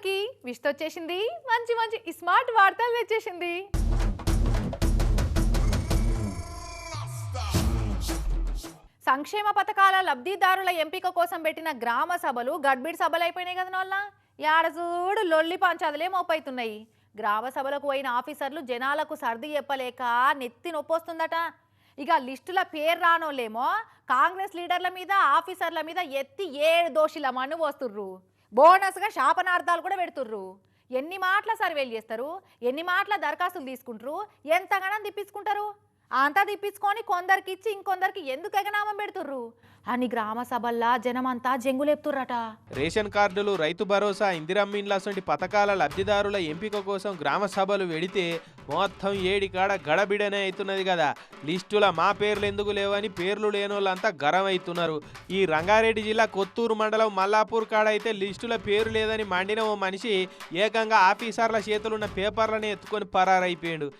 అందరికీ విష్ట వచ్చేసింది. మంచి మంచి స్మార్ట్ వార్తలు తెచ్చేసింది. సంక్షేమ పథకాల లబ్ధిదారుల ఎంపిక కోసం పెట్టిన గ్రామ సభలు గడ్బిడ్ సభలు అయిపోయినాయి కదా నోళ్ళ? యాడ చూడు లొల్లి పంచాదులే మోపైతున్నాయి. గ్రామ సభలకు పోయిన ఆఫీసర్లు జనాలకు సర్ది చెప్పలేక నెత్తి నొప్పొస్తుందట. ఇక లిస్టుల పేరు రానోళ్ళేమో కాంగ్రెస్ లీడర్ల మీద ఆఫీసర్ల మీద ఎత్తి ఏడు దోషుల మన్ను పోస్తుర్రు. బోనస్గా శాపనార్థాలు కూడా పెడుతుర్రు. ఎన్ని మాటల సర్వేలు చేస్తారు? ఎన్ని మాటల దరఖాస్తులు తీసుకుంటారు? ఎంతగానో తిప్పించుకుంటారు? అంతా తిప్పించుకొని కొందరికి ఇచ్చి ఇంకొందరికి ఎందుకు ఎగనామం పెడుతుర్రు? అని గ్రామ సభల్లా జనమంతా జంగులేపుతుర్రట. రేషన్ కార్డులు రైతు భరోసా ఇందిరమ్మిన్ల వంటి పథకాల లబ్ధిదారుల ఎంపిక కోసం గ్రామ సభలు వెడితే మొత్తం ఏడికాడ గడబిడనే అవుతున్నది కదా లిస్టుల మా పేర్లు ఎందుకు లేవని పేర్లు లేని వాళ్ళంతా గరం అవుతున్నారు ఈ రంగారెడ్డి జిల్లా కొత్తూరు మండలం మల్లాపూర్ కాడ అయితే లిస్టుల పేరు లేదని మండిన ఓ మనిషి ఏకంగా ఆఫీసర్ల చేతులున్న పేపర్లను ఎత్తుకొని పరారైపోయాడు.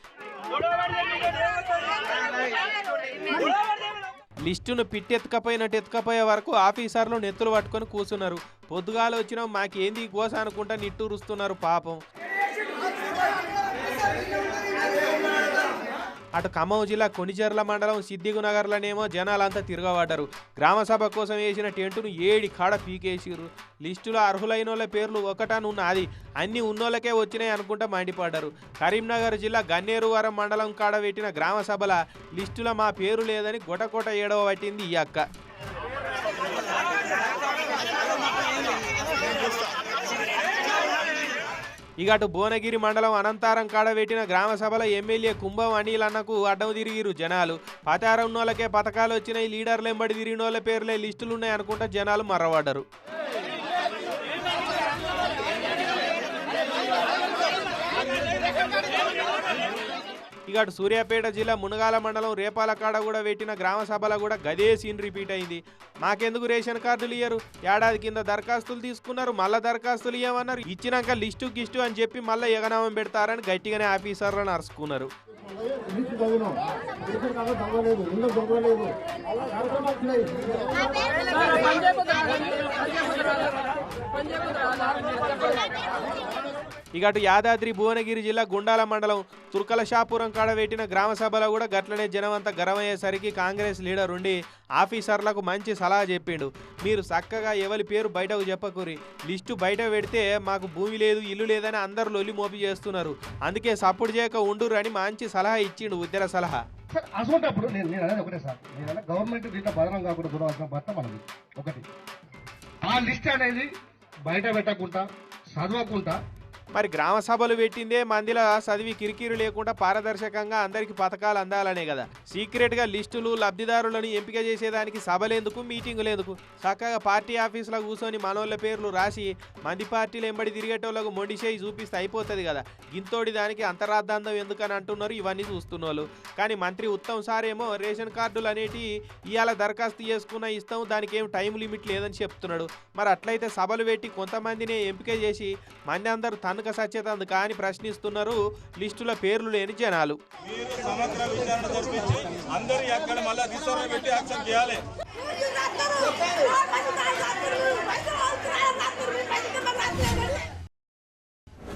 లిస్టును పిట్టెత్తుకపోయినట్టు ఎత్తుకపోయే వరకు ఆఫీసర్లు నెత్తులు పట్టుకొని కూర్చున్నారు. పొద్దుగాలు వచ్చినా మాకేంది గోస అనుకుంటా నిట్టూరుస్తున్నారు పాపం. అటు ఖమ్మం జిల్లా కొనిచెర్ల మండలం సిద్దిగునగర్లనేమో జనాలంతా తిరగబడ్డారు. గ్రామసభ కోసం వేసిన టెంటును ఏడి కాడ పీకేసిరు లిస్టులో అర్హులైన వాళ్ళ పేర్లు ఒకటనున్నది. అన్ని ఉన్నోళ్ళకే వచ్చినాయి అనుకుంటా మండిపడ్డారు. కరీంనగర్ జిల్లా గన్నేరువరం మండలం కాడ పెట్టిన గ్రామసభల లిస్టులో మా పేరు లేదని గొటగొట ఏడవ పట్టింది ఈ అక్క. ఇక అటు భువనగిరి మండలం అనంతారం కాడ పెట్టిన గ్రామ సభలో ఎమ్మెల్యే కుంభం అనిల్ అన్నకు అడ్డం తిరిగిరు జనాలు. పతారం నోళ్ళకే పథకాలు వచ్చినాయి లీడర్లు ఎంబడి తిరిగిన వాళ్ళ పేర్లే లిస్టులు ఉన్నాయి అనుకుంటా జనాలు మర్రబడ్డరు ఇక అటు సూర్యాపేట జిల్లా మునగాల మండలం రేపాల కాడ కూడా పెట్టిన గ్రామ సభలో కూడా గదే సీన్ రిపీట్ అయింది మాకెందుకు రేషన్ కార్డులు ఇయ్యరు ఏడాది కింద దరఖాస్తులు తీసుకున్నారు మళ్ళా దరఖాస్తులు ఇవ్వమన్నారు ఇచ్చినాక లిస్టు గిస్టు అని చెప్పి మళ్ళీ ఎగనామం పెడతారని గట్టిగానే ఆఫీసర్లను అరుచుకున్నారు లిస్ట్ ఇక అటు యాదాద్రి భువనగిరి జిల్లా గుండాల మండలం తుర్కల షాపురం కాడ పెట్టిన గ్రామ సభలో కూడా గట్లనే జనం అంతా గరమయ్యేసరికి కాంగ్రెస్ లీడర్ ఉండి ఆఫీసర్లకు మంచి సలహా చెప్పిండు. మీరు చక్కగా ఎవరి పేరు బయటకు చెప్పకూరి లిస్టు బయట పెడితే మాకు భూమి లేదు ఇల్లు లేదని అందరు లొల్లి మోపి చేస్తున్నారు. అందుకే సపోర్ట్ చేయక ఉండురు అని మంచి సలహా ఇచ్చిండు ఉద్యర సలహా. సార్ నేను నేను అనేది ఒకటే సార్. నేను గవర్నమెంట్ దీంట్లో బదనం కాకుండా చూడవలసిన భర్త మనది. ఒకటి. ఆ లిస్ట్ అనేది బయట పెట్టకుండా చదవకుండా మరి గ్రామ సభలు పెట్టిందే మందిలో చదివి కిరికిరి లేకుండా పారదర్శకంగా అందరికి పథకాలు అందాలనే కదా. సీక్రెట్గా లిస్టులు లబ్ధిదారులను ఎంపిక చేసేదానికి సభలేందుకు మీటింగులేందుకు? చక్కగా పార్టీ ఆఫీసులో కూర్చొని మనోళ్ళ పేర్లు రాసి మంది పార్టీలు ఎంబడి తిరిగేటోళ్ళకు మొండిసేయి చూపిస్తే అయిపోతుంది కదా. గింతోడి దానికి అంతరార్థాంతం ఎందుకని అంటున్నారు? ఇవన్నీ చూస్తున్నోళ్ళు. కానీ మంత్రి ఉత్తమ్ సార్ ఏమో రేషన్ కార్డులు అనేటి ఇవాళ దరఖాస్తు చేసుకున్న ఇస్తాం దానికి ఏం టైం లిమిట్ లేదని చెప్తున్నాడు. మరి అట్లయితే సభలు పెట్టి కొంతమందిని ఎంపిక చేసి మంది అందరూ తనక సచ్చేతందు కానీ ప్రశ్నిస్తున్నారు లిస్టుల పేర్లు లేని జనాలు. మీరు సమగ్ర విచారణ జరిపించి అందరి అక్కడ మళ్ళీ రిసర్వ్ పెట్టి యాక్షన్ చేయాలి.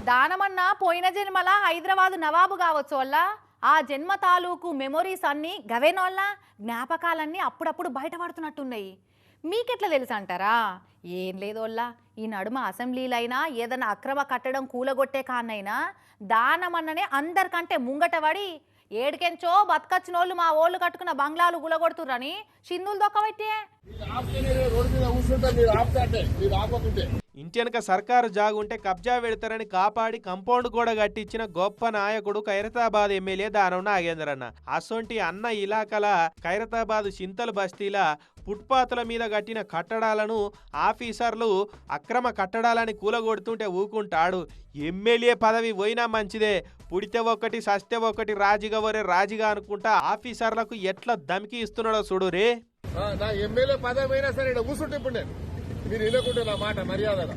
దానమన్నా పోయిన జన్మల హైదరాబాద్ నవాబు కావచ్చు వల్ల ఆ జన్మ తాలూకు మెమొరీస్ అన్నీ గవేనోళ్ళ జ్ఞాపకాలన్నీ అప్పుడప్పుడు బయటపడుతున్నట్టున్నాయి. మీకెట్లా తెలుసు అంటారా ఏం లేదోళ్ళ ఈ నడుమ అసెంబ్లీలైనా ఏదైనా అక్రమ కట్టడం కూలగొట్టే కాన్నైనా దానమన్ననే అందరికంటే ముంగట పడి ఏడికెంచో బతకచ్చినోళ్ళు మా ఓళ్ళు కట్టుకున్న బంగ్లాలు గులగొడుతుర్రని సింధులు దొక్కబెట్టే. ఇంటి వెనక సర్కారు జాగుంటే కబ్జా పెడతారని కాపాడి కంపౌండ్ కూడా కట్టించిన గొప్ప నాయకుడు ఖైరతాబాద్ ఎమ్మెల్యే దానం నాగేంద్రన్న. అసొంటి అన్న ఇలాకల ఖైరతాబాద్ చింతల బస్తీల ఫుట్పాత్ల మీద కట్టిన కట్టడాలను ఆఫీసర్లు అక్రమ కట్టడాలని కూలగొడుతుంటే ఊకుంటాడు. ఎమ్మెల్యే పదవి పోయినా మంచిదే. పుడితే ఒకటి సస్తే ఒకటి రాజుగా వరే రాజీగా అనుకుంటా ఆఫీసర్లకు ఎట్లా దమికి ఇస్తున్నాడో చూడు రే. ఎమ్మెల్యే పదవి అయినా సరే కూర్చుంటే ఇప్పుడు నేను. మీరు ఇవ్వకుంటే నా మాట మర్యాదగా.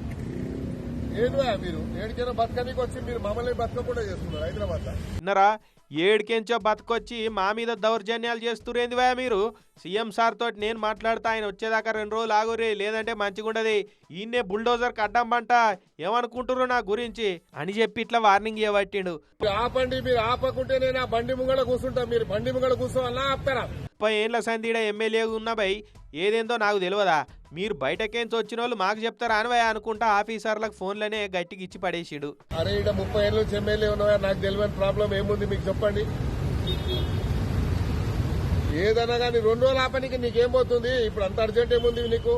ఏంటివా మీరు? ఏడికైనా బతకనీకి వచ్చి మీరు మమ్మల్ని బతకకుండా చేస్తున్నారు హైదరాబాద్లో ఏడికెంచో బతకొచ్చి మా మీద దౌర్జన్యాలు చేస్తురేందివా మీరు? సీఎం సార్ తోటి నేను మాట్లాడతా ఆయన వచ్చేదాకా రెండు రోజులు ఆగురి లేదంటే మంచిగుండదు. ఈయన్నే బుల్డోజర్ కడ్డం పంట. ఏమనుకుంటుర్రు నా గురించి? అని చెప్పి ఇట్లా వార్నింగ్ ఇవ్వబట్టిండు. మీరు ఆపండి మీరు ఆపకుంటే నేను ఆ బండి ముంగడ కూర్చుంటా మీరు బండి ముంగడ కూర్చోవాలా ఆపుతారా? ముప్పై ఏండ్ల సంధిడ ఎమ్మెల్యే ఉన్న బై ఏదేందో నాకు తెలియదా మీరు బయటకేంచి వచ్చిన వాళ్ళు మాకు చెప్తారా అని అనుకుంటా ఆఫీసర్లకు ఫోన్లనే గట్టికి ఇచ్చి పడేసిడు. అరే ఇక్కడ ముప్పై ఏళ్ళ నుంచి ఎమ్మెల్యే ఉన్నాయా నాకు తెలియని ప్రాబ్లం ఏముంది? మీకు చెప్పండి. ఏదన్నా కానీ రెండు రోజులు ఆపనికి నీకేం పోతుంది? ఇప్పుడు అంత అర్జెంట్ ఏముంది నీకు?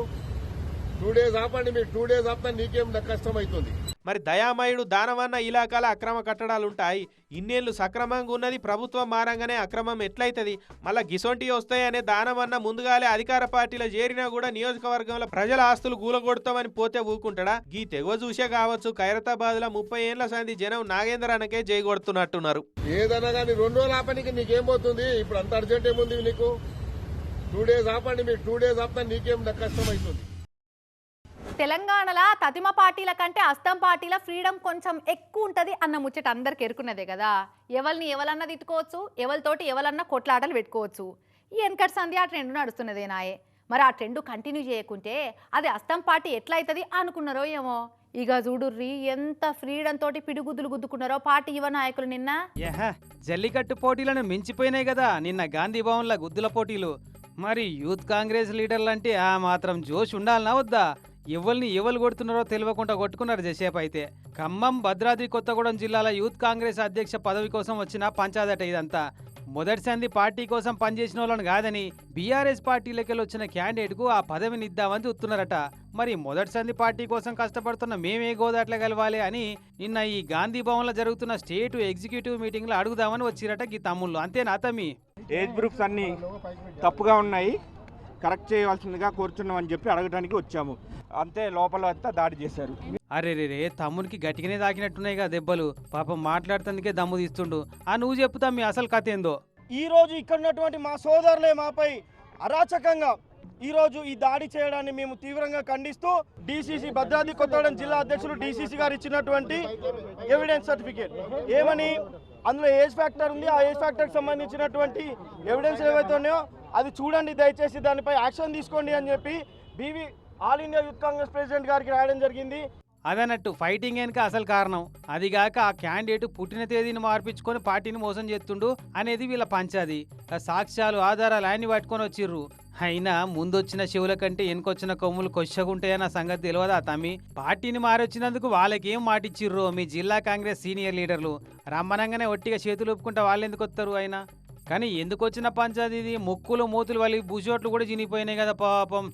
టూ డేస్ ఆపండి మీకు టూ డేస్ ఆపితే నీకేం కష్టం అవుతుంది మరి దయామయుడు దానవన్న ఇలాకాల అక్రమ కట్టడాలు ఉంటాయి ఇన్నేళ్ళు సక్రమంగా ఉన్నది ప్రభుత్వం మారంగానే అక్రమం ఎట్లయితది? మళ్ళా గిసొంటి వస్తాయనే దానవన్న ముందుగాలే అధికార పార్టీలో చేరినా కూడా నియోజకవర్గంలో ప్రజల ఆస్తులు గూలగొడతామని పోతే ఊకుంటాడా? గీ తెగవ చూసే కావచ్చు ఖైరతాబాద్లో ముప్పై ఏండ్ల సంది జనం నాగేంద్ర అనకే జై కొడుతున్నట్టున్నారు. ఏదన్నా కానీ రెండు రోజులు ఆపనికి నీకేం పోతుంది? ఇప్పుడు అంత అర్జెంట్ ఏముంది నీకు? టూ డేస్ ఆపండి మీకు టూ డేస్ ఆపితే నీకేం కష్టం అవుతుంది తెలంగాణలో తతిమ పార్టీల కంటే అస్తం పార్టీల ఫ్రీడమ్ కొంచెం ఎక్కువ ఉంటుంది అన్న ముచ్చట అందరికి ఎరుకున్నదే కదా. ఎవరిని ఎవరన్నా తిట్టుకోవచ్చు ఎవరితోటి ఎవరన్నా కొట్లాటలు పెట్టుకోవచ్చు. ఈ వెనకటి సంధి ఆ ట్రెండ్ నడుస్తున్నదే నాయే. మరి ఆ ట్రెండ్ కంటిన్యూ చేయకుంటే అది అస్తం పార్టీ ఎట్లా అవుతుంది అనుకున్నారో ఏమో. ఇక చూడుర్రి ఎంత ఫ్రీడమ్ తోటి పిడిగుద్దులు గుద్దుకున్నారో పార్టీ యువ నాయకులు నిన్న. జల్లికట్టు పోటీలను మించిపోయినాయి కదా నిన్న గాంధీ భవన్ల గుద్దుల పోటీలు. మరి యూత్ కాంగ్రెస్ లీడర్లంటే ఆ మాత్రం జోష్ ఉండాలనా వద్దా? ఎవరిని ఎవరు కొడుతున్నారో తెలియకుండా కొట్టుకున్నారు జసేపు అయితే. ఖమ్మం భద్రాద్రి కొత్తగూడెం జిల్లాల యూత్ కాంగ్రెస్ అధ్యక్ష పదవి కోసం వచ్చిన పంచాదట ఇదంతా. మొదటి సంది పార్టీ కోసం పనిచేసిన వాళ్ళని కాదని బీఆర్ఎస్ పార్టీలోకి వచ్చిన క్యాండిడేట్కు ఆ పదవిని ఇద్దామని చూస్తున్నారట. మరి మొదటి సంది పార్టీ కోసం కష్టపడుతున్న మేమే గోదాట్ల కలవాలి అని నిన్న ఈ గాంధీ భవన్లో జరుగుతున్న స్టేట్ ఎగ్జిక్యూటివ్ మీటింగ్లో అడుగుదామని వచ్చిరట ఈ తమ్ముళ్ళు. అంతేనా తమ్మి? ఏజ్ గ్రూప్స్ అన్ని తప్పుగా ఉన్నాయి. కరెక్ట్ చేయవలసిందిగా కోరుచున్నామని చెప్పి అడగడానికి వచ్చాము. అంతే లోపల అంతా దాడి చేశారు. అరే రే రే తమ్మునికి గట్టిగానే తాకినట్టున్నాయి కదా దెబ్బలు. పాపం మాట్లాడుతందుకే దమ్ము తీస్తుండు. ఆ నువ్వు చెప్పుతా మీ అసలు కథ ఏందో? ఈ రోజు ఇక్కడ ఉన్నటువంటి మా సోదరులే మాపై అరాచకంగా ఈ రోజు ఈ దాడి చేయడాన్ని మేము తీవ్రంగా ఖండిస్తూ డిసిసి భద్రాద్రి కొత్తగూడెం జిల్లా అధ్యక్షులు డిసిసి గారు ఇచ్చినటువంటి ఎవిడెన్స్ సర్టిఫికేట్ ఏమని? అందులో ఏజ్ ఫ్యాక్టర్ ఉంది. ఆ ఏజ్ ఫ్యాక్టర్కి సంబంధించినటువంటి ఎవిడెన్స్ ఏవైతే ఉన్నాయో అది చూడండి దయచేసి దానిపై యాక్షన్ తీసుకోండి అని చెప్పి B V all India youth Congress president గారికి రాయడం జరిగింది. అదన్నట్టు ఫైటింగ్ వెనుక అసలు కారణం. అదిగాక ఆ క్యాండిడేట్ పుట్టిన తేదీని మార్పించుకొని పార్టీని మోసం చేస్తుండు అనేది వీళ్ళ పంచాది. సాక్ష్యాలు ఆధారాలు అన్ని పట్టుకొని వచ్చిర్రు. అయినా ముందొచ్చిన శివుల కంటే వెనుకొచ్చిన కొమ్ములు కొచ్చగుంటాయన్న సంగతి తెలియదా తమ్మి? పార్టీని మారొచ్చినందుకు వాళ్ళకేం మాటిచ్చిర్రో మీ జిల్లా కాంగ్రెస్ సీనియర్ లీడర్లు. రమ్మనంగానే ఒట్టిగా చేతులు ఒప్పుకుంటే వాళ్ళు ఎందుకు వస్తారు అయినా? కానీ ఎందుకు వచ్చిన పంచాది ఇది? ముక్కులు మూతులు వాళ్ళకి బుజోట్లు కూడా చినిగిపోయినాయి కదా పాపం.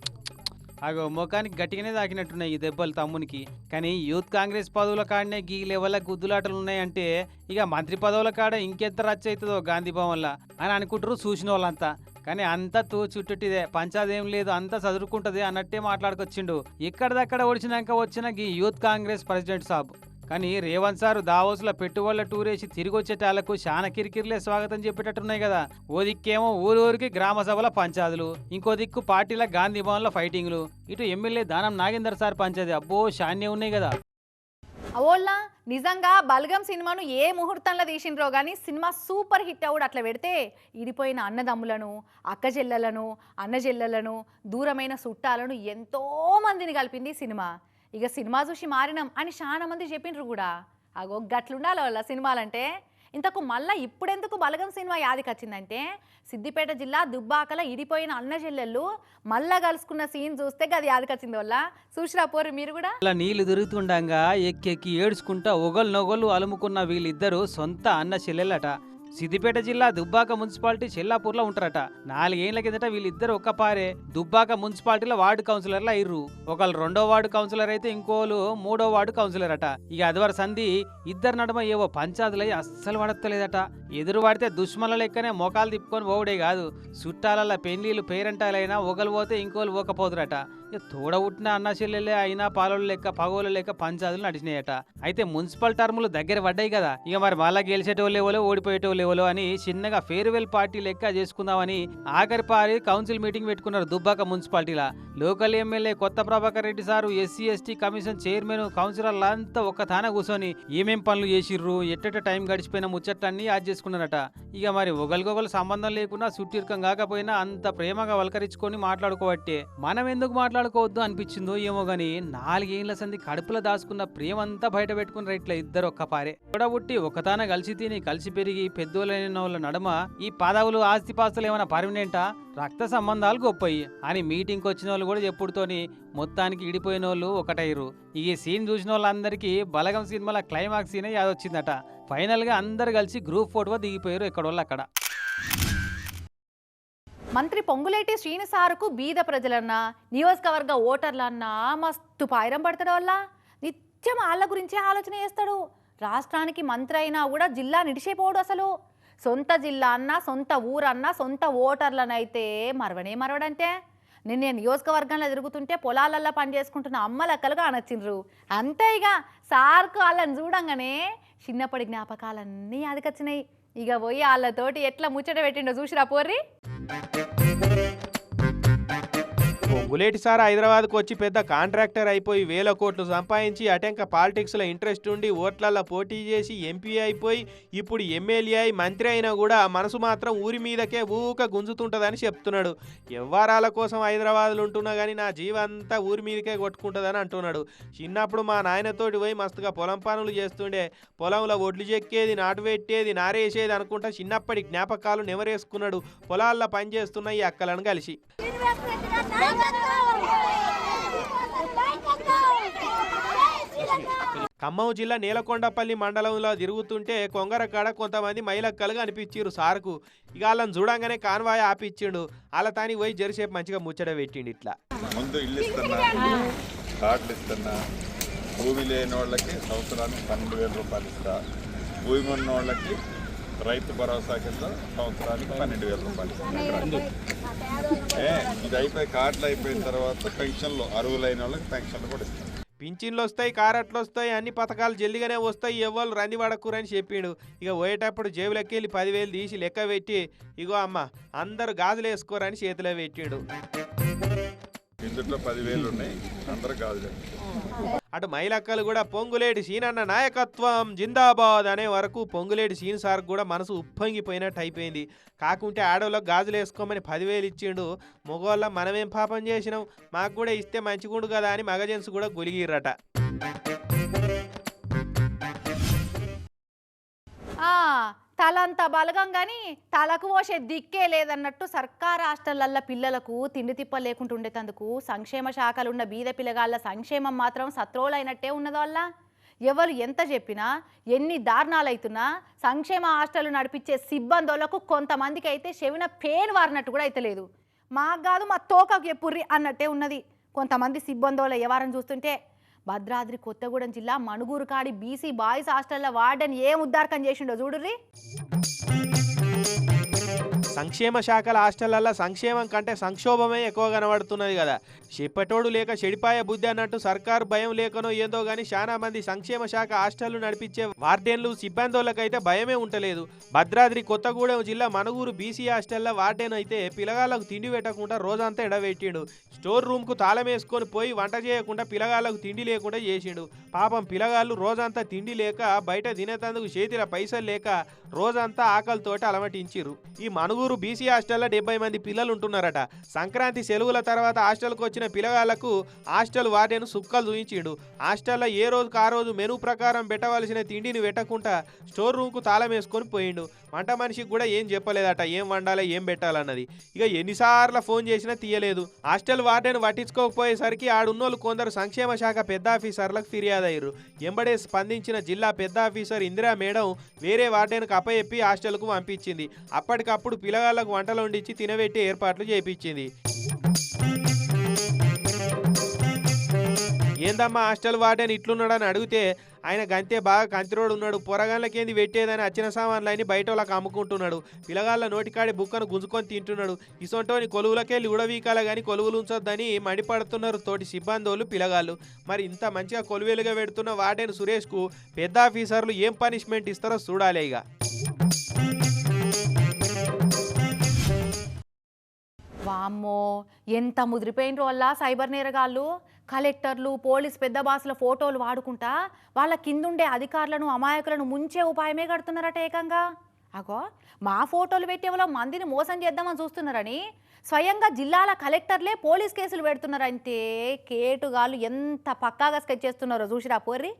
అగో ముఖానికి గట్టిగానే తాకినట్టున్నాయి ఈ దెబ్బలు తమ్మునికి. కానీ యూత్ కాంగ్రెస్ పదవుల కాడనే గీ లెవెల్ గుద్దులాటలు ఉన్నాయంటే ఇక మంత్రి పదవుల కాడ ఇంకెంత రచ్చ అవుతుందో గాంధీ భవన్లా అని అనుకుంటారు చూసిన వాళ్ళంతా. కానీ అంతా తో చుట్టటిదే పంచాదేం లేదు అంతా చదువుకుంటది అన్నట్టే మాట్లాడుకొచ్చిండు. ఇక్కడదక్కడ ఒడిచినాక వచ్చిన గీ యూత్ కాంగ్రెస్ ప్రెసిడెంట్ సాబ్. కానీ రేవంత్ సార్ దావోస్లో పెట్టుబడుల టూరేసి తిరిగి వచ్చేటాలకు చాలా కిరికిరిలే స్వాగతం చెప్పేటట్టున్నాయి కదా. ఓ దిక్కేమో ఊరూరికి గ్రామ సభల పంచాదులు ఇంకో దిక్కు పార్టీల గాంధీ భవన్ల ఫైటింగ్లు ఇటు ఎమ్మెల్యే దానం నాగేందర్ సార్ పంచాది అబ్బో షాన్యే ఉన్నాయి కదా. అవోళ్ళ నిజంగా బల్గం సినిమాను ఏ ముహూర్తంలో తీసిండ్రో కానీ సినిమా సూపర్ హిట్ అవుడు అట్లా పెడితే ఇడిపోయిన అన్నదమ్ములను అక్కజెల్లలను అన్నజెల్లలను అన్న దూరమైన చుట్టాలను ఎంతో మందిని కలిపింది ఈ సినిమా. ఇక సినిమా చూసి మారినాం అని చాలా మంది చెప్పిండ్రు కూడా. అగో గట్లుండాలి వాళ్ళ సినిమాలంటే. ఇంతకు మళ్ళా ఇప్పుడెందుకు బలగం సినిమా యాదికి వచ్చిందంటే సిద్దిపేట జిల్లా దుబ్బాకల ఇడిపోయిన అన్న చెల్లెళ్ళు మళ్ళా కలుసుకున్న సీన్ చూస్తే గది యాదికి వచ్చింది వల్ల చూసిరా పోరు మీరు కూడా? అలా నీళ్ళు తిరుగుతుండగా ఎక్కెక్కి ఏడ్చుకుంటా ఒగలు నొగలు అలుముకున్న వీళ్ళిద్దరూ సొంత అన్న చెల్లెలట సిద్దిపేట జిల్లా దుబ్బాక మున్సిపాలిటీ చెల్లాపూర్లో ఉంటారట. నాలుగేళ్ళ కిందట వీళ్ళిద్దరు ఒక్క పారే దుబ్బాక మున్సిపాలిటీలో వార్డు కౌన్సిలర్లు అయ్యారు ఒకళ్ళు రెండో వార్డు కౌన్సిలర్ అయితే ఇంకోళ్ళు మూడో వార్డు కౌన్సిలర్ అట ఇక అదివర సంధి ఇద్దరు నడుమ ఏవో పంచాదులై అస్సలు పడతలేదట ఎదురు పడితే దుష్మల లెక్కనే మోకాలు తిప్పుకొని పోవుడే కాదు. చుట్టాలల్ల పెళ్ళిళ్ళు పేరంటాలైనా ఒకరు పోతే ఇంకోళ్ళు పోకపోదురట. ఇక తోడబుట్టిన అన్న చెల్లెలే అయినా పాలోళ్ళ లెక్క పగోలు లెక్క పంచాదులు నడిచినాయట. అయితే మున్సిపల్ టర్ములు దగ్గర పడ్డాయి కదా. ఇక మరి మళ్ళా గెలిచేటోళ్ళేవోలో ఓడిపోయేటోళ్ళేవోలో ఓడిపోయేటోళ్ళు అని చిన్నగా ఫేర్వెల్ పార్టీ లెక్క చేసుకుందామని ఆఖరి పారి కౌన్సిల్ మీటింగ్ పెట్టుకున్నారు Dubbaka మున్సిపాలిటీలా. Local MLA Kotha Prabhakar Reddy sir SC ST commission chairman కౌన్సిలర్లు అంతా ఒక్క తాన కూర్చొని ఏమేం పనులు చేసిర్రు ఎట్ట టైం గడిచిపోయిన ముచ్చట్లన్నీ యాడ్ చేసుకున్నారట. ఇక మరి ఒకరికొకరు సంబంధం లేకుండా సుట్టిర్కం కాకపోయినా అంత ప్రేమగా వలకరించుకొని మాట్లాడుకోవట్టే. మనం ఎందుకు మాట్లాడుకోవద్దు అనిపించిందో ఏమో గాని నాలుగేళ్ళ సంది కడుపులో దాచుకున్న ప్రేమంతా బయట పెట్టుకున్న రైట్ల ఇద్దరు ఒక్క పారే. పుట్టి ఒకతాన కలిసి తిని కలిసి పెరిగి పెద్దోళ్ళైన వాళ్ళ నడుమ ఈ పదవులు ఆస్తిపాస్తులు ఏమైనా పర్మనెంటా? రక్త సంబంధాలు గొప్పయి. అని మీటింగ్కి వచ్చిన వాళ్ళు కూడా చెప్పుడుతోని మొత్తానికి ఇడిపోయిన వాళ్ళు ఒకటైరు ఈ సీన్ చూసిన వాళ్ళందరికీ బలగం సినిమాల క్లైమాక్స్ సీనే యాదొచ్చిందట. ఫైనల్గా అందరు కలిసి గ్రూప్ ఫోటో దిగిపోయారు ఎక్కడోళ్ళు అక్కడ. మంత్రి పొంగులేటి శ్రీనిసారుకు బీద ప్రజలన్నా నియోజకవర్గ ఓటర్లన్నా మస్తు పాయిరం పడతాడు వల్ల నిత్యం వాళ్ళ గురించే ఆలోచన చేస్తాడు. రాష్ట్రానికి మంత్రి అయినా కూడా జిల్లా నిడిచిపోడు అసలు. సొంత జిల్లా అన్నా సొంత ఊరన్నా సొంత ఓటర్లనైతే మరవనే మరవడంతే నిన్నే నేను నియోజకవర్గంలో తిరుగుతుంటే పొలాలల్లో పని చేసుకుంటున్న అమ్మలక్కలుగా అనొచ్చిండ్రు. అంతే ఇక సార్కు వాళ్ళని చూడంగానే చిన్నప్పటి జ్ఞాపకాలన్నీ అదికొచ్చినాయి ఇక పోయి వాళ్ళతోటి ఎట్లా ముచ్చట పెట్టిండో చూసిరా పోర్రి? పొంగులేటి సార్ హైదరాబాద్కు వచ్చి పెద్ద కాంట్రాక్టర్ అయిపోయి వేల కోట్లు సంపాదించి అటెంక పాలిటిక్స్లో ఇంట్రెస్ట్ ఉండి ఓట్లల్లో పోటీ చేసి ఎంపీ అయిపోయి ఇప్పుడు ఎమ్మెల్యే అయి మంత్రి అయినా కూడా మనసు మాత్రం ఊరి మీదకే ఊక గుంజుతుంటుందని చెప్తున్నాడు. వ్యవహారాల కోసం హైదరాబాద్లో ఉంటున్నా కానీ నా జీవంతా ఊరి మీదకే కొట్టుకుంటుందని అంటున్నాడు. చిన్నప్పుడు మా నాయనతోటి పోయి మస్తుగా పొలం పనులు చేస్తుండే. పొలంలో ఒడ్లు చెక్కేది నాటు పెట్టేది నారేసేది అనుకుంటా చిన్నప్పటి జ్ఞాపకాలు నెవరేసుకున్నాడు పొలాల్లో పనిచేస్తున్నాయి అక్కలను కలిసి. ఖమ్మం జిల్లా నీలకొండపల్లి మండలంలో తిరుగుతుంటే కొంగరకాడ కొంతమంది మైలక్కలుగా అనిపించారు సార్కు. ఇక వాళ్ళని చూడంగానే కాన్వాయ్ ఆపిచ్చిండు. వాళ్ళ తాని పోయి జరిసేపు మంచిగా ముచ్చట పెట్టిండు ఇట్లా. ముందు ఇల్లు ఇస్తున్నా కార్డులు ఇస్తున్నా. భూమి లేని వాళ్ళకి సంవత్సరానికి పన్నెండు వేల రూపాయలు ఇస్తా. భూమి ఉన్న వాళ్ళకి రైతు భరోసా కింద సంవత్సరానికి పన్నెండు వేల రూపాయలు. ఇది అయిపోయి కార్డులు అయిపోయిన తర్వాత పెన్షన్లు అరువులైన వాళ్ళకి పెన్షన్లు కూడా ఇస్తాం పింఛన్లు వస్తాయి కారట్లు వస్తాయి అన్ని పథకాలు జల్దిగానే వస్తాయి ఎవ్వరు రంది పడకూరని చెప్పిండు. ఇక పోయేటప్పుడు జేబులకి వెళ్ళి పదివేలు తీసి లెక్క పెట్టి ఇగో అమ్మ అందరు గాజులు వేసుకోరని చేతిలో పెట్టిండు. ఇందులో పదివేలు ఉన్నాయి అందరు గాజులు. అటు మైలక్కలు కూడా పొంగులేటి సీనన్న నాయకత్వం జిందాబాద్ అనే వరకు పొంగులేటి సీన్ సార్ కూడా మనసు ఉప్పొంగిపోయినట్టు అయిపోయింది. కాకుంటే ఆడవాళ్ళకి గాజులు వేసుకోమని పదివేలు ఇచ్చిండు. మగవాళ్ళ మనమేం పాపం చేసినాం? మాకు కూడా ఇస్తే మంచిగుండు కదా అని మగజెన్స్ కూడా గొలిగిర్రట. తలంత బలగం కానీ తలకు పోసే దిక్కే లేదన్నట్టు సర్కార్ హాస్టళ్ళల్ల పిల్లలకు తిండి తిప్ప లేకుండా ఉండేటందుకు సంక్షేమ శాఖలున్న బీద పిల్లగాళ్ళ సంక్షేమం మాత్రం సత్రోలైనట్టే ఉన్నది ఎవరు ఎంత చెప్పినా ఎన్ని దారుణాలు అవుతున్నా సంక్షేమ హాస్టల్ నడిపించే సిబ్బందులకు కొంతమందికి అయితే చెవిన పేన్ వారినట్టు కూడా అయితే లేదు. మాకు కాదు మా తోకకు ఎప్పుర్రి అన్నట్టే ఉన్నది. కొంతమంది సిబ్బందుల వ్యవహారం చూస్తుంటే భద్రాద్రి కొత్తగూడెం జిల్లా మణుగూరు కాడి బీసీ బాయ్స్ హాస్టల్లో వార్డెన్ ఏం ఉద్దార్కం చేసిండో చూడుర్రీ. సంక్షేమ శాఖల హాస్టళ్ళలో సంక్షేమం కంటే సంక్షోభమే ఎక్కువ కనబడుతున్నది కదా. చెప్పటోడు లేక చెడిపాయ బుద్ధి అన్నట్టు సర్కారు భయం లేకనో ఏందో గాని చాలా మంది సంక్షేమ శాఖ హాస్టళ్ళు నడిపించే వార్డెన్లు సిబ్బందులకైతే భయమే ఉండలేదు. భద్రాద్రి కొత్తగూడెం జిల్లా మనుగూరు బీసీ హాస్టల్లో వార్డెన్ అయితే పిల్లగాళ్ళకు తిండి పెట్టకుండా రోజంతా ఎడబెట్టిండు. స్టోర్ రూమ్కు తాళం వేసుకొని పోయి వంట చేయకుండా పిల్లగాళ్ళకు తిండి లేకుండా చేసిండు. పాపం పిల్లగాళ్ళు రోజంతా తిండి లేక బయట తినేతందుకు చేతిలో పైసలు లేక రోజంతా ఆకలితోటి అలమటించిరు ఈ మనుగూరు బీసీ హాస్టల్లో డెబ్బై మంది పిల్లలు ఉంటున్నారట సంక్రాంతి సెలవుల తర్వాత హాస్టల్కు వచ్చిన పిల్లగాళ్ళకు హాస్టల్ వార్డెన్ సుక్కలు చూయించిండు. హాస్టల్లో ఏ రోజుకు ఆ రోజు మెనూ ప్రకారం పెట్టవలసిన తిండిని పెట్టకుండా స్టోర్ రూమ్కు తాళం వేసుకొని పోయిండు. వంట మనిషికి కూడా ఏం చెప్పలేదట ఏం వండాలి ఏం పెట్టాలన్నది. ఇక ఎన్నిసార్లు ఫోన్ చేసినా తీయలేదు. హాస్టల్ వార్డెన్ పట్టించుకోకపోయేసరికి ఆడున్నోళ్ళు కొందరు సంక్షేమ శాఖ పెద్ద ఆఫీసర్లకు ఫిర్యాదు అయ్యారు ఎంబడే స్పందించిన జిల్లా పెద్ద ఆఫీసర్ ఇందిరా మేడం వేరే వార్డెన్కు అప్పయెప్పి హాస్టల్కు పంపించింది. అప్పటికప్పుడు పిల్లగాళ్ళకు వంటలు వండించి తినబెట్టి ఏర్పాట్లు చేపించింది. ఏందమ్మా హాస్టల్ వార్డెన్ ఇట్లున్నాడని అడిగితే ఆయన గంతే బాగా కంతిరోడు ఉన్నాడు పొరగాళ్ళకేంది పెట్టేదని అచ్చిన సామాన్లన్నీ బయట వాళ్ళకి అమ్ముకుంటున్నాడు. పిల్లగాళ్ళ నోటికాడి బుక్కను గుంజుకొని తింటున్నాడు. ఇసొంటోని కొలువులకెళ్ళి ఉడవీకాల కానీ కొలువులు ఉంచొద్దని మండిపడుతున్నారు తోటి సిబ్బందోళ్ళు పిల్లగాళ్ళు. మరి ఇంత మంచిగా కొలువేలుగా పెడుతున్న వార్డెన్ సురేష్కు పెద్ద ఆఫీసర్లు ఏం పనిష్మెంట్ ఇస్తారో చూడాలి ఇక వామ్మో ఎంత ముదిరిపోయిన వల్ల సైబర్ నేరగాళ్ళు? కలెక్టర్లు పోలీస్ పెద్ద బాసుల ఫోటోలు వాడుకుంటా వాళ్ళ కిందుండే అధికారులను అమాయకులను ముంచే ఉపాయమే కడుతున్నారట ఏకంగా. అగో మా ఫోటోలు పెట్టేవలో మందిని మోసం చేద్దామని చూస్తున్నారని స్వయంగా జిల్లాల కలెక్టర్లే పోలీస్ కేసులు పెడుతున్నారంటే కేటుగాళ్ళు ఎంత పక్కాగా స్కెచ్ చేస్తున్నారో చూసిరా పోర్రి.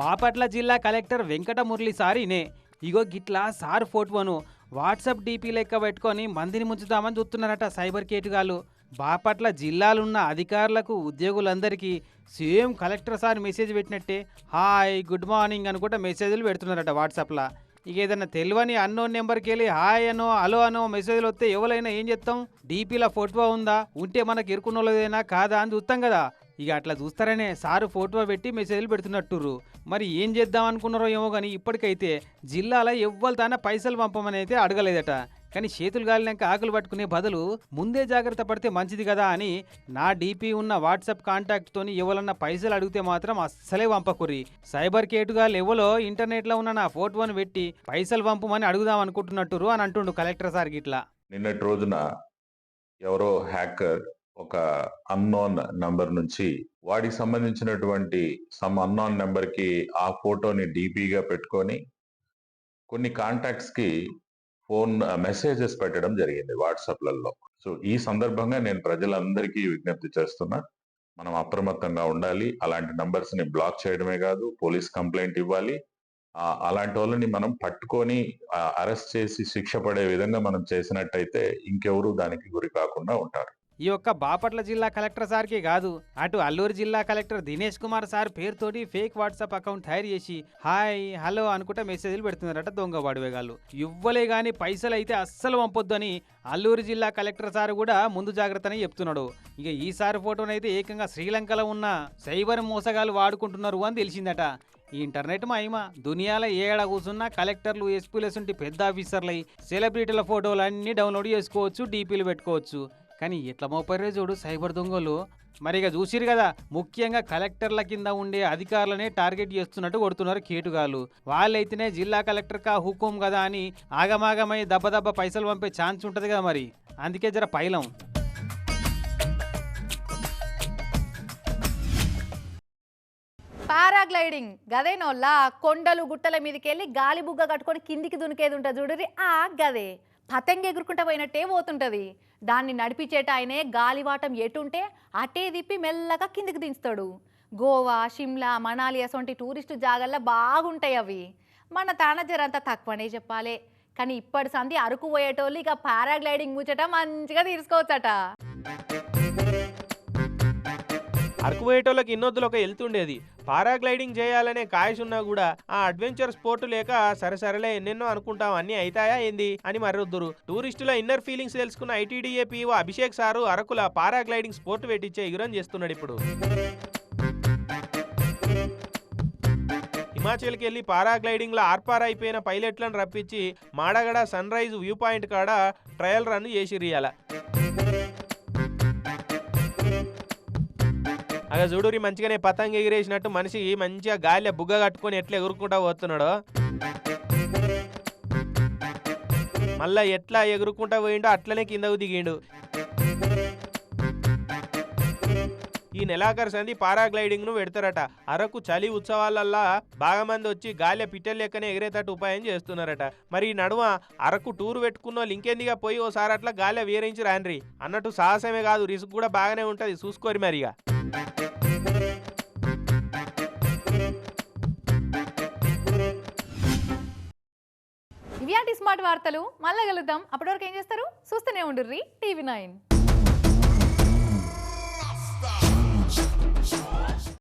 బాపట్ల జిల్లా కలెక్టర్ వెంకట మురళి సారినే ఇగో గిట్లా సార్ ఫోటోను వాట్సాప్ డీపీ లెక్క పెట్టుకొని మందిని ముంచుదామని చూస్తున్నారట సైబర్ కేటుగాళ్ళు. బాపట్ల జిల్లాలున్న అధికారులకు ఉద్యోగులందరికీ సేమ్ కలెక్టర్ సార్ మెసేజ్ పెట్టినట్టే హాయ్ గుడ్ మార్నింగ్ అనుకుంటా మెసేజ్లు పెడుతున్నారట వాట్సాప్లో. ఇక ఏదైనా తెలియని అన్నోన్ నెంబర్కి వెళ్ళి హాయ్ అనో హలో అనో మెసేజ్లు వస్తే ఎవరైనా ఏం చేస్తాం? డీపీలో ఫోటో ఉందా? ఉంటే మనకి ఇరుకున్నోళ్ళదేనా? కాదా? అని చూస్తాం కదా. ఇక అట్లా చూస్తారనే సారు ఫోటో పెట్టి మెసేజ్లు పెడుతున్నట్టుర్రు. మరి ఏం చేద్దాం అనుకున్నారో ఏమో కానీ ఇప్పటికైతే జిల్లాలో ఎవ్వరితోనా పైసలు పంపమని అయితే అడగలేదట. కానీ చేతులు గాలినాక ఆకులు పట్టుకునే బదులు ముందే జాగ్రత్త పడితే మంచిది కదా అని నా డీపీ ఉన్న వాట్సాప్ కాంటాక్ట్తోని ఎవరన్నా పైసలు అడిగితే మాత్రం అస్సలే పంపకుర్రి. సైబర్ కేటుగా ఎవలో ఇంటర్నెట్లో ఉన్న నా ఫోటోని పెట్టి పైసలు పంపమని అడుగుదాం అనుకుంటున్నట్టురు అని అంటుండు కలెక్టర్ సార్ గిట్లా. నిన్నటి రోజున ఎవరో హ్యాకర్ ఒక అన్నోన్ నంబర్ నుంచి వాడికి సంబంధించినటువంటి సమ్ అన్నోన్ నెంబర్కి ఆ ఫోటోని డీపీగా పెట్టుకొని కొన్ని కాంటాక్ట్స్కి ఫోన్ మెసేజెస్ పెట్టడం జరిగింది వాట్సాప్లలో. సో ఈ సందర్భంగా నేను ప్రజలందరికీ విజ్ఞప్తి చేస్తున్నా మనం అప్రమత్తంగా ఉండాలి అలాంటి నంబర్స్ని బ్లాక్ చేయడమే కాదు పోలీస్ కంప్లైంట్ ఇవ్వాలి అలాంటి వాళ్ళని మనం పట్టుకొని అరెస్ట్ చేసి శిక్ష పడే విధంగా మనం చేసినట్టయితే ఇంకెవరు దానికి గురి కాకుండా ఉంటారు. ఈ యొక్క బాపట్ల జిల్లా కలెక్టర్ సార్కే కాదు అటు అల్లూరు జిల్లా కలెక్టర్ దినేష్ కుమార్ సార్ పేరుతోటి ఫేక్ వాట్సాప్ అకౌంట్ తయారు చేసి హాయ్ హలో అనుకుంటా మెసేజ్లు పెడుతున్నారట దొంగ వాడివేగాళ్ళు. ఇవ్వలే గాని పైసలు అయితే అస్సలు పంపొద్దు అని అల్లూరు జిల్లా కలెక్టర్ సార్ కూడా ముందు జాగ్రత్తనే చెప్తున్నాడు. ఇక ఈసారి ఫోటోనైతే ఏకంగా శ్రీలంకలో ఉన్న సైబర్ మోసగాళ్ళు వాడుకుంటున్నారు అని తెలిసిందట. ఈ ఇంటర్నెట్ మహిమ దునియాలో ఏడ కూర్చున్నా కలెక్టర్లు ఎస్పీలు పెద్ద ఆఫీసర్లై సెలబ్రిటీల ఫోటోలు అన్నీ డౌన్లోడ్ చేసుకోవచ్చు డీపీలు పెట్టుకోవచ్చు. కానీ ఇట్లా మోపరే చూడు సైబర్ దొంగలు మరి ఇక చూసిరు కదా ముఖ్యంగా కలెక్టర్ల కింద ఉండే అధికారులనే టార్గెట్ చేస్తున్నట్టు కొడుతున్నారు కేటుగాలు వాళ్ళైతేనే జిల్లా కలెక్టర్ కా హుకుం కదా అని ఆగమాగమై దెబ్బ దెబ్బ పైసలు పంపే ఛాన్స్ ఉంటుంది కదా మరి. అందుకే జర పైలం. పారాగ్లైడింగ్. గదేనోళ్ళ కొండలు గుట్టల మీదకెళ్ళి గాలి బుగ్గ కట్టుకొని కిందికి దునికేది ఉంటుంది చూడరి ఆ గదే. పతంగి ఎగురుకుంటా పోయినట్టే పోతుంటది. దాన్ని నడిపించేట ఆయనే గాలివాటం ఎటుంటే అటే తిప్పి మెల్లగా కిందికి దించుతాడు. గోవా షిమ్లా మనాలి అసొంటి టూరిస్టు జాగల్లో బాగుంటాయి అవి. మన తానజరంతా తక్కువనే చెప్పాలి. కానీ ఇప్పటి సంధి అరకు పోయేటోళ్ళు ఇక పారాగ్లైడింగ్ ముచ్చట మంచిగా తీసుకోవచ్చట అరకు పోయేటోళ్ళకి ఇన్నొద్దులు ఒక వెళ్తుండేది పారాగ్లైడింగ్ చేయాలనే కాయస్ ఉన్నా కూడా ఆ అడ్వెంచర్ స్పోర్ట్ లేక సరే సరేలే ఎన్నెన్నో అనుకుంటాం అన్ని అవుతాయా ఏంది? అని మరొద్దురు టూరిస్టుల ఇన్నర్ ఫీలింగ్స్ తెలుసుకున్న ఐటీడీఏ పీఓ అభిషేక్ సారు అరకుల పారాగ్లైడింగ్ స్పోర్ట్ పెట్టించే ఎగురం చేస్తున్నాడు ఇప్పుడు. హిమాచల్కి వెళ్ళి పారాగ్లైడింగ్లో ఆర్పార్ అయిపోయిన పైలట్లను రప్పించి Madagada sunrise view point కాడ ట్రయల్ రన్ చేసి అక్కడ అలా చూడురి మంచిగానే పతంగ ఎగిరేసినట్టు మనిషి మంచిగా గాలి బుగ్గ కట్టుకొని ఎట్లా ఎగురుకుంటా పోతున్నాడో. మళ్ళా ఎట్లా ఎగురుకుంటా పోయిండో అట్లనే కిందకు దిగిండు. ఈ నెలాఖరు సంధి పారాగ్లైడింగ్ను పెడతారట. అరకు చలి ఉత్సవాలల్లా బాగా మంది వచ్చి గాలి పిట్టలు లెక్కనే ఎగిరేటట్టు ఉపాయం చేస్తున్నారట. మరి ఈ నడుమ అరకు టూర్ పెట్టుకున్న వాళ్ళు పోయి ఓసారి అట్లా గాలి వీరించి రాన్రి. అన్నట్టు సాహసమే కాదు రిస్క్ కూడా బాగానే ఉంటది. చూసుకోరి మరిగా ఇవి స్మార్ట్ వార్తలు. మళ్ళా కలుద్దాం. అప్పటివరకు ఏం చేస్తారు? చూస్తూనే ఉండుర్రి. TV nine.